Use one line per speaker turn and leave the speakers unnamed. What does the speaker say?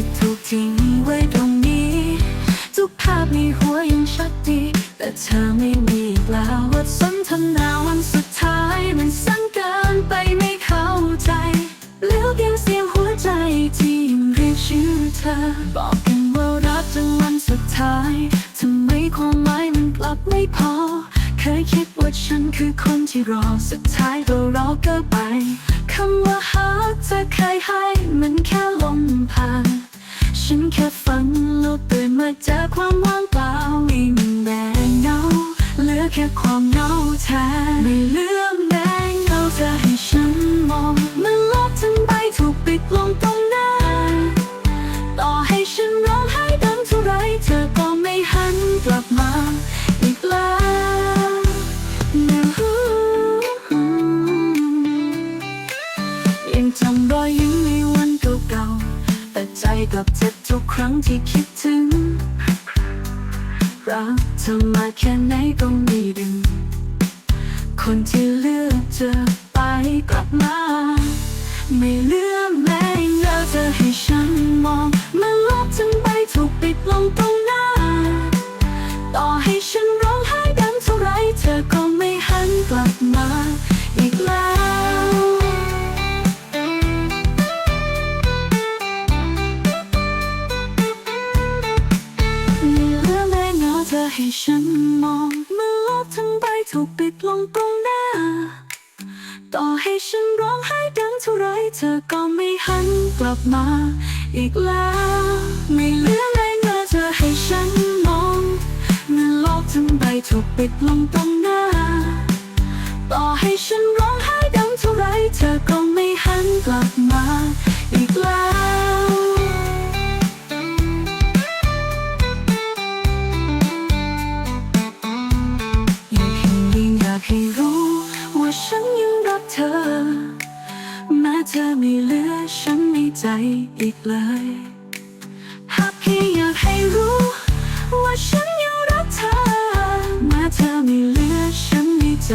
ที่ถูกทิ้งไว้ตรงนี้ ทุกภาพในหัวยังชัดดี แต่เธอไม่มีกแล้วว่าสนทนาวันสุดท้ายมันสั้นเกินไปไม่เข้าใจเหลือเพียงเสียงหัวใจที่ยังเรียกชื่อเธอ บอกกันว่ารักจนวันสุดท้ายทำไมความหมายมันกลับไม่พอ เคยคิดว่าฉันคือคนที่รอสุดท้ายก็รอเกินไปคำว่าหาเธอเคยให้มันแค่ลมผ่าน ฉันแค่ฟังแล้วตื่นมาเจอความว่างเปล่าไม่มีแรงเงาเหลือแค่ความเหงาแทนไม่เหลือแรงเงาจะให้ฉันมองมันลบทั้งใบถูกปิดลงตรงหน้า ต่อให้ฉันร้องไห้ดังเท่าไรเธอก็ไม่หันกลับมาอีกแล้วยังจำรอยยิ้มในวันเก่าๆแต่ใจกลับเจ็บ ทุกครั้งที่คิดถึง รักเธอมาแค่ไหนก็ไม่ดึง คนที่เลือกจะไปกลับมา ไม่เลือแม้เราจะให้ฉันมองมันลบทั้งใบถูกปิดลงตรงหน้า ต่อให้ฉันร้องไห้ดังเท่าไรเธอก็ไม่หันกลับมา อีกแล้ว ให้ฉันมองมันลบทั้งใบถูกปิดลงตรงหน้า ต่อให้ฉันร้องไห้ดังเท่าไรเธอก็ไม่หันกลับมา อีกแล้ว ไม่เหลือแรงเงาเธอให้ฉันมองมันลบทั้งใบถูกปิดลงตรงหน้า ต่อให้ฉันร้องไห้ดังเท่าไรเธอก็ไม่หันกลับมา อีกแล้ว รักเธอ แม้เธอไม่เหลือฉันในใจอีกเลย หากแค่อยากให้รู้ ว่าฉันยังรักเธอ แม้เธอไม่เหลือฉันในใจ